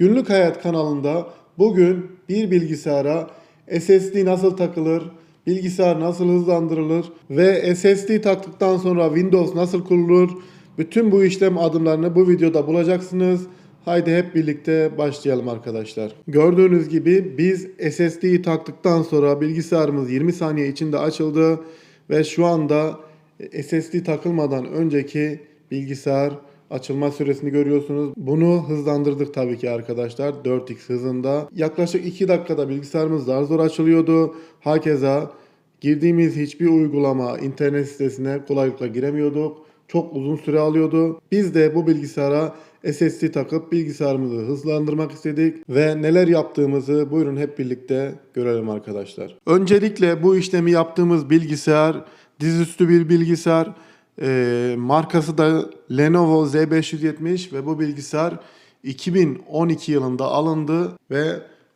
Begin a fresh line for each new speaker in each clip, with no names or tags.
Günlük Hayat kanalında bugün bir bilgisayara SSD nasıl takılır, bilgisayar nasıl hızlandırılır ve SSD taktıktan sonra Windows nasıl kurulur, bütün bu işlem adımlarını bu videoda bulacaksınız. Haydi hep birlikte başlayalım arkadaşlar. Gördüğünüz gibi biz SSD'yi taktıktan sonra bilgisayarımız 20 saniye içinde açıldı ve şu anda SSD takılmadan önceki bilgisayar açılma süresini görüyorsunuz. Bunu hızlandırdık tabii ki arkadaşlar 4x hızında. Yaklaşık 2 dakikada bilgisayarımız zar zor açılıyordu. Hakeza girdiğimiz hiçbir uygulama internet sitesine kolaylıkla giremiyorduk. Çok uzun süre alıyordu. Biz de bu bilgisayara SSD takıp bilgisayarımızı hızlandırmak istedik ve neler yaptığımızı buyurun hep birlikte görelim arkadaşlar. Öncelikle bu işlemi yaptığımız bilgisayar dizüstü bir bilgisayar. Ee, markası da Lenovo Z570 ve bu bilgisayar 2012 yılında alındı ve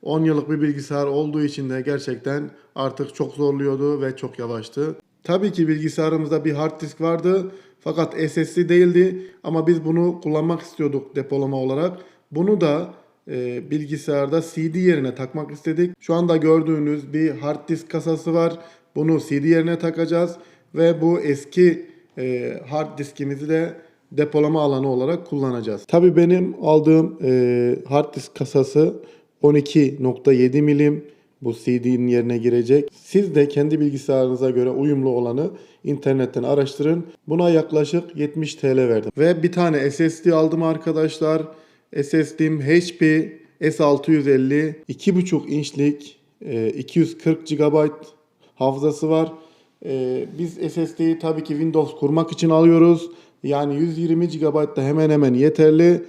10 yıllık bir bilgisayar olduğu için de gerçekten artık çok zorluyordu ve çok yavaştı. Tabii ki bilgisayarımızda bir hard disk vardı fakat SSD değildi ama biz bunu kullanmak istiyorduk depolama olarak. Bunu da e, bilgisayarda CD yerine takmak istedik. Şu anda gördüğünüz bir hard disk kasası var. Bunu CD yerine takacağız ve bu eski e, hard diskimizi de depolama alanı olarak kullanacağız. Tabii benim aldığım e, hard disk kasası 12.7 milim bu CD'nin yerine girecek. Siz de kendi bilgisayarınıza göre uyumlu olanı internetten araştırın. Buna yaklaşık 70 TL verdim. Ve bir tane SSD aldım arkadaşlar. SSD'm HP S650 2.5 inçlik e, 240 GB hafızası var. E, biz SSD'yi tabii ki Windows kurmak için alıyoruz. Yani 120 GB da hemen hemen yeterli.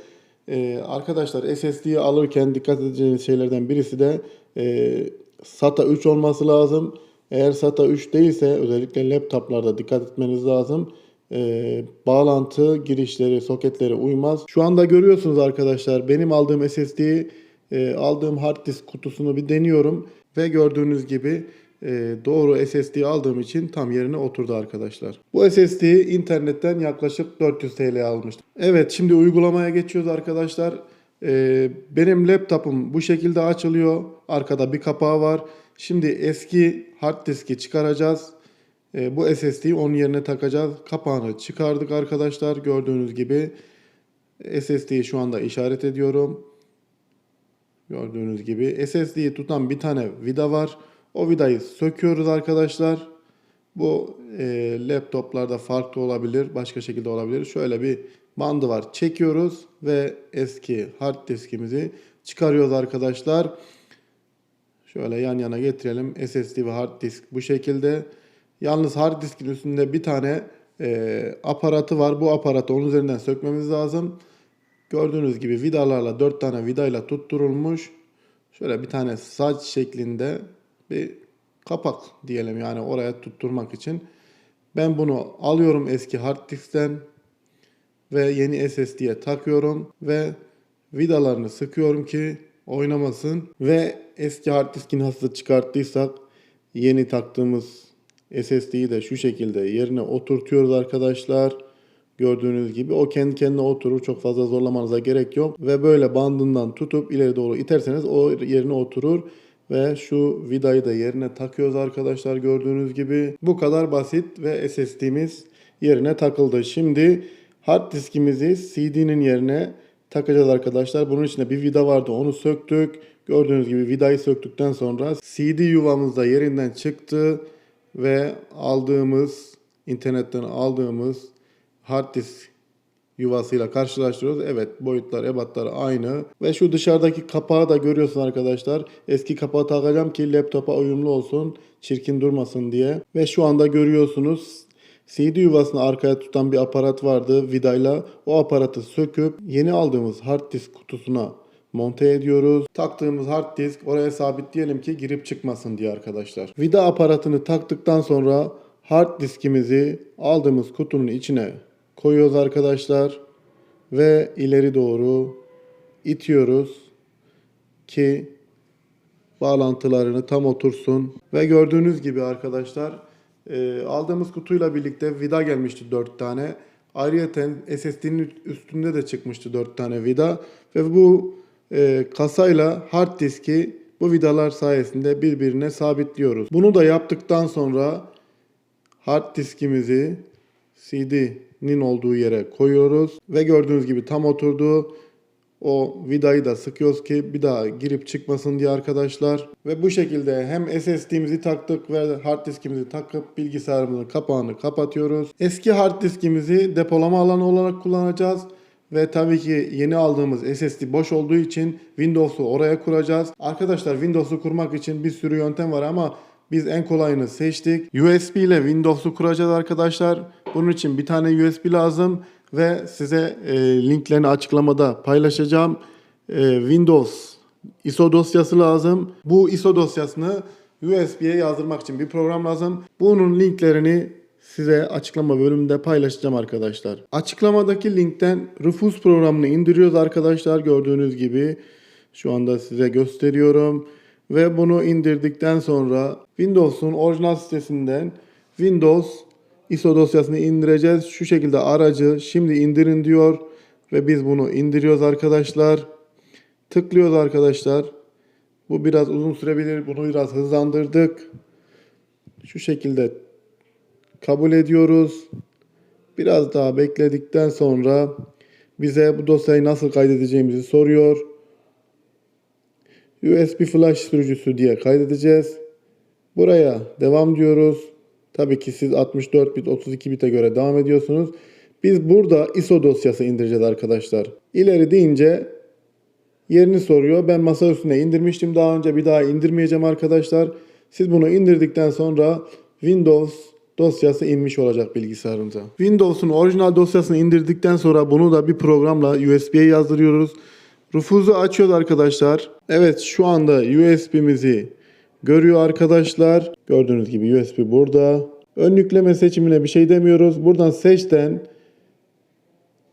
Ee, arkadaşlar SSD'yi alırken dikkat edeceğiniz şeylerden birisi de e, SATA 3 olması lazım. Eğer SATA 3 değilse özellikle laptoplarda dikkat etmeniz lazım. Ee, bağlantı girişleri, soketleri uymaz. Şu anda görüyorsunuz arkadaşlar benim aldığım SSD'yi e, aldığım hard disk kutusunu bir deniyorum. Ve gördüğünüz gibi doğru SSD aldığım için tam yerine oturdu arkadaşlar. Bu SSD'yi internetten yaklaşık 400 TL almıştım. Evet şimdi uygulamaya geçiyoruz arkadaşlar. E, benim laptopum bu şekilde açılıyor. Arkada bir kapağı var. Şimdi eski hard diski çıkaracağız. E, bu SSD'yi onun yerine takacağız. Kapağını çıkardık arkadaşlar. Gördüğünüz gibi SSD'yi şu anda işaret ediyorum. Gördüğünüz gibi SSD'yi tutan bir tane vida var. O vidayı söküyoruz arkadaşlar. Bu e, laptoplarda farklı olabilir, başka şekilde olabilir. Şöyle bir bandı var. Çekiyoruz ve eski hard diskimizi çıkarıyoruz arkadaşlar. Şöyle yan yana getirelim. SSD ve hard disk bu şekilde. Yalnız hard diskin üstünde bir tane e, aparatı var. Bu aparatı onun üzerinden sökmemiz lazım. Gördüğünüz gibi vidalarla 4 tane vidayla tutturulmuş. Şöyle bir tane saç şeklinde bir kapak diyelim yani oraya tutturmak için. Ben bunu alıyorum eski hard diskten ve yeni SSD'ye takıyorum ve vidalarını sıkıyorum ki oynamasın ve eski hard diski nasıl çıkarttıysak yeni taktığımız SSD'yi de şu şekilde yerine oturtuyoruz arkadaşlar. Gördüğünüz gibi o kendi kendine oturur. Çok fazla zorlamanıza gerek yok. Ve böyle bandından tutup ileri doğru iterseniz o yerine oturur. Ve şu vidayı da yerine takıyoruz arkadaşlar gördüğünüz gibi. Bu kadar basit ve SSD'miz yerine takıldı. Şimdi hard diskimizi CD'nin yerine takacağız arkadaşlar. Bunun içinde bir vida vardı onu söktük. Gördüğünüz gibi vidayı söktükten sonra CD yuvamız da yerinden çıktı. Ve aldığımız internetten aldığımız hard disk yuvasıyla karşılaştırıyoruz. Evet boyutlar, ebatları aynı. Ve şu dışarıdaki kapağı da görüyorsun arkadaşlar. Eski kapağı takacağım ki laptopa uyumlu olsun, çirkin durmasın diye. Ve şu anda görüyorsunuz CD yuvasını arkaya tutan bir aparat vardı vidayla. O aparatı söküp yeni aldığımız hard disk kutusuna monte ediyoruz. Taktığımız hard disk oraya sabitleyelim ki girip çıkmasın diye arkadaşlar. Vida aparatını taktıktan sonra hard diskimizi aldığımız kutunun içine koyuyoruz arkadaşlar ve ileri doğru itiyoruz ki bağlantılarını tam otursun ve gördüğünüz gibi arkadaşlar e, aldığımız kutuyla birlikte vida gelmişti 4 tane. Ayrıca SSD'nin üstünde de çıkmıştı 4 tane vida ve bu e, kasayla hard diski bu vidalar sayesinde birbirine sabitliyoruz. Bunu da yaptıktan sonra hard diskimizi CD'nin olduğu yere koyuyoruz ve gördüğünüz gibi tam oturdu. O vidayı da sıkıyoruz ki bir daha girip çıkmasın diye arkadaşlar. Ve bu şekilde hem SSD'mizi taktık ve hard diskimizi takıp bilgisayarımızın kapağını kapatıyoruz. Eski hard diskimizi depolama alanı olarak kullanacağız. Ve tabii ki yeni aldığımız SSD boş olduğu için Windows'u oraya kuracağız. Arkadaşlar Windows'u kurmak için bir sürü yöntem var ama biz en kolayını seçtik. USB ile Windows'u kuracağız arkadaşlar. Bunun için bir tane USB lazım ve size e, linklerini açıklamada paylaşacağım. E, Windows ISO dosyası lazım. Bu ISO dosyasını USB'ye yazdırmak için bir program lazım. Bunun linklerini size açıklama bölümünde paylaşacağım arkadaşlar. Açıklamadaki linkten Rufus programını indiriyoruz arkadaşlar gördüğünüz gibi. Şu anda size gösteriyorum. Ve bunu indirdikten sonra Windows'un orijinal sitesinden Windows ISO dosyasını indireceğiz. Şu şekilde aracı şimdi indirin diyor. Ve biz bunu indiriyoruz arkadaşlar. Tıklıyoruz arkadaşlar. Bu biraz uzun sürebilir. Bunu biraz hızlandırdık. Şu şekilde kabul ediyoruz. Biraz daha bekledikten sonra bize bu dosyayı nasıl kaydedeceğimizi soruyor. USB flash sürücüsü diye kaydedeceğiz. Buraya devam diyoruz. Tabii ki siz 64 bit 32 bite göre devam ediyorsunuz. Biz burada ISO dosyası indireceğiz arkadaşlar. İleri deyince yerini soruyor. Ben masa üstüne indirmiştim daha önce bir daha indirmeyeceğim arkadaşlar. Siz bunu indirdikten sonra Windows dosyası inmiş olacak bilgisayarınıza. Windows'un orijinal dosyasını indirdikten sonra bunu da bir programla USB'ye yazdırıyoruz. Rufuz'u açıyoruz arkadaşlar. Evet şu anda USB'mizi görüyor arkadaşlar. Gördüğünüz gibi USB burada. Ön yükleme seçimine bir şey demiyoruz. Buradan seçten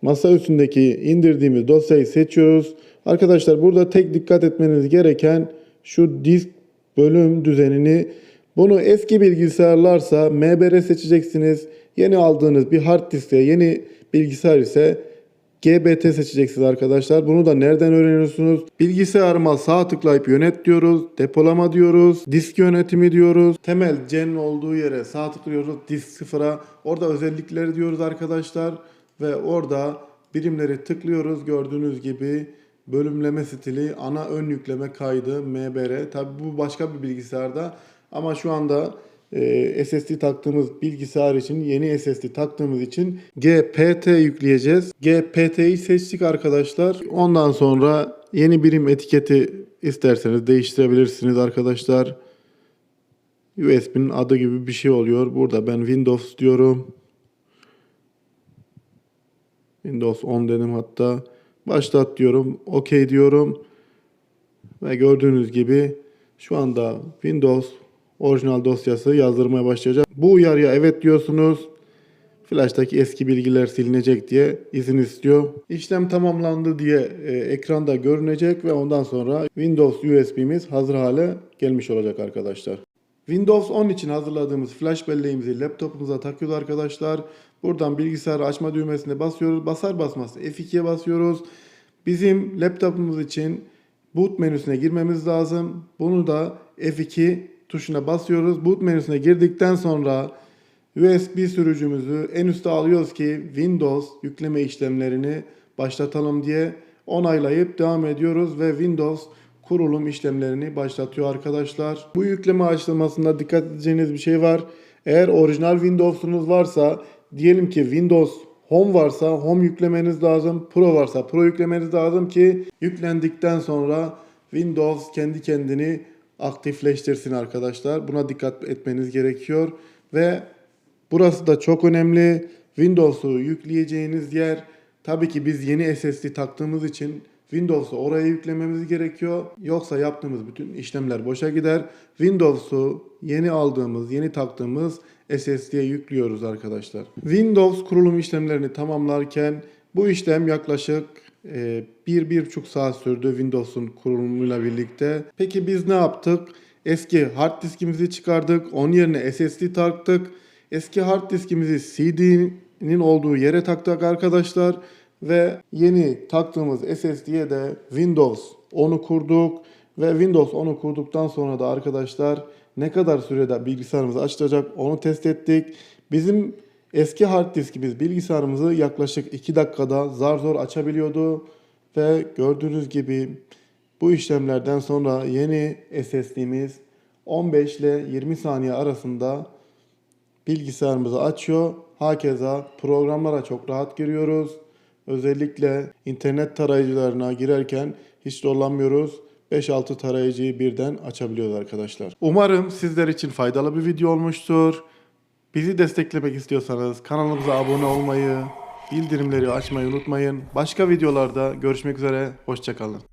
masa üstündeki indirdiğimiz dosyayı seçiyoruz. Arkadaşlar burada tek dikkat etmeniz gereken şu disk bölüm düzenini bunu eski bilgisayarlarsa MBR seçeceksiniz. Yeni aldığınız bir hard diskte yeni bilgisayar ise GBT seçeceksiniz arkadaşlar. Bunu da nereden öğreniyorsunuz? Bilgisayarıma sağ tıklayıp yönet diyoruz. Depolama diyoruz. Disk yönetimi diyoruz. Temel C'nin olduğu yere sağ tıklıyoruz. Disk sıfıra. Orada özellikleri diyoruz arkadaşlar. Ve orada birimleri tıklıyoruz. Gördüğünüz gibi bölümleme stili, ana ön yükleme kaydı, MBR. Tabi bu başka bir bilgisayarda. Ama şu anda e, SSD taktığımız bilgisayar için yeni SSD taktığımız için GPT yükleyeceğiz. GPT'yi seçtik arkadaşlar. Ondan sonra yeni birim etiketi isterseniz değiştirebilirsiniz arkadaşlar. USB'nin adı gibi bir şey oluyor. Burada ben Windows diyorum. Windows 10 dedim hatta. Başlat diyorum. OK diyorum. Ve gördüğünüz gibi şu anda Windows orijinal dosyası yazdırmaya başlayacak. Bu uyarıya evet diyorsunuz. Flash'taki eski bilgiler silinecek diye izin istiyor. İşlem tamamlandı diye e, ekranda görünecek ve ondan sonra Windows USB'miz hazır hale gelmiş olacak arkadaşlar. Windows 10 için hazırladığımız flash belleğimizi laptopumuza takıyoruz arkadaşlar. Buradan bilgisayarı açma düğmesine basıyoruz. Basar basmaz F2'ye basıyoruz. Bizim laptopumuz için boot menüsüne girmemiz lazım. Bunu da F2 tuşuna basıyoruz. Boot menüsüne girdikten sonra USB sürücümüzü en üste alıyoruz ki Windows yükleme işlemlerini başlatalım diye onaylayıp devam ediyoruz ve Windows kurulum işlemlerini başlatıyor arkadaşlar. Bu yükleme açılmasında dikkat edeceğiniz bir şey var. Eğer orijinal Windows'unuz varsa diyelim ki Windows Home varsa Home yüklemeniz lazım. Pro varsa Pro yüklemeniz lazım ki yüklendikten sonra Windows kendi kendini aktifleştirsin arkadaşlar. Buna dikkat etmeniz gerekiyor ve burası da çok önemli. Windows'u yükleyeceğiniz yer tabii ki biz yeni SSD taktığımız için Windows'u oraya yüklememiz gerekiyor. Yoksa yaptığımız bütün işlemler boşa gider. Windows'u yeni aldığımız, yeni taktığımız SSD'ye yüklüyoruz arkadaşlar. Windows kurulum işlemlerini tamamlarken bu işlem yaklaşık 1-1,5 saat sürdü Windows'un kurulumuyla birlikte. Peki biz ne yaptık? Eski hard diskimizi çıkardık. Onun yerine SSD taktık. Eski hard diskimizi CD'nin olduğu yere taktık arkadaşlar. Ve yeni taktığımız SSD'ye de Windows onu kurduk ve Windows 10'u kurduktan sonra da arkadaşlar ne kadar sürede bilgisayarımızı açılacak onu test ettik. Bizim eski hard diskimiz bilgisayarımızı yaklaşık 2 dakikada zar zor açabiliyordu ve gördüğünüz gibi bu işlemlerden sonra yeni SSD'miz 15 ile 20 saniye arasında bilgisayarımızı açıyor. Hakeza programlara çok rahat giriyoruz. Özellikle internet tarayıcılarına girerken hiç zorlanmıyoruz. 5-6 tarayıcıyı birden açabiliyoruz arkadaşlar. Umarım sizler için faydalı bir video olmuştur. Bizi desteklemek istiyorsanız kanalımıza abone olmayı, bildirimleri açmayı unutmayın. Başka videolarda görüşmek üzere, hoşçakalın.